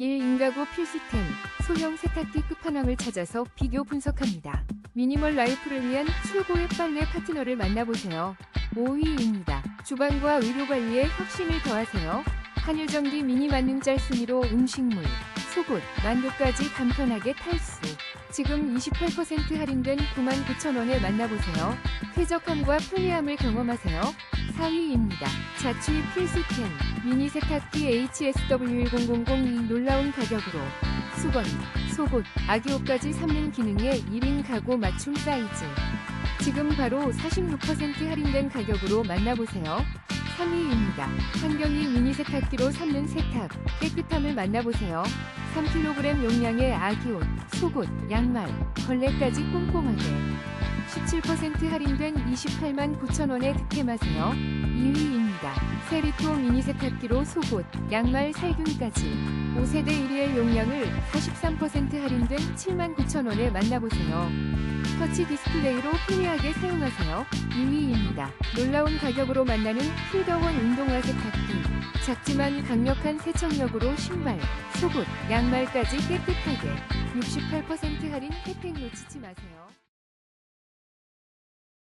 1 인가구 필수템, 소형 세탁기 끝판왕을 찾아서 비교 분석합니다. 미니멀 라이프를 위한 최고의 빨래 파트너를 만나보세요. 5위입니다. 주방과 의료 관리에 혁신을 더하세요. 한일전기 미니 만능 짤순이로 음식물, 속옷, 만두까지 간편하게 탈수. 지금 28% 할인된 99,000원에 만나보세요. 쾌적함과 편리함을 경험하세요. 4위입니다. 자취 필수템 미니 세탁기 HSW1000이 놀라운 가격으로 수건, 속옷, 아기 옷까지 삶는 기능의 1인 가구 맞춤 사이즈. 지금 바로 46% 할인된 가격으로 만나보세요. 3위입니다. 환경이 미니 세탁기로 삶는 세탁, 깨끗함을 만나보세요. 3kg 용량의 아기 옷, 속옷, 양말, 걸레까지 꼼꼼하게. 17% 할인된 28만 9천원에 득템하세요. 2위입니다. 세리토 미니 세탁기로 속옷, 양말, 살균까지. 5세대 1위의 용량을 43% 할인된 7만 9천원에 만나보세요. 터치 디스플레이로 편리하게 사용하세요. 2위입니다. 놀라운 가격으로 만나는 필더원 운동화 세탁기. 작지만 강력한 세척력으로 신발, 속옷, 양말까지 깨끗하게. 68% 할인 혜택 놓치지 마세요.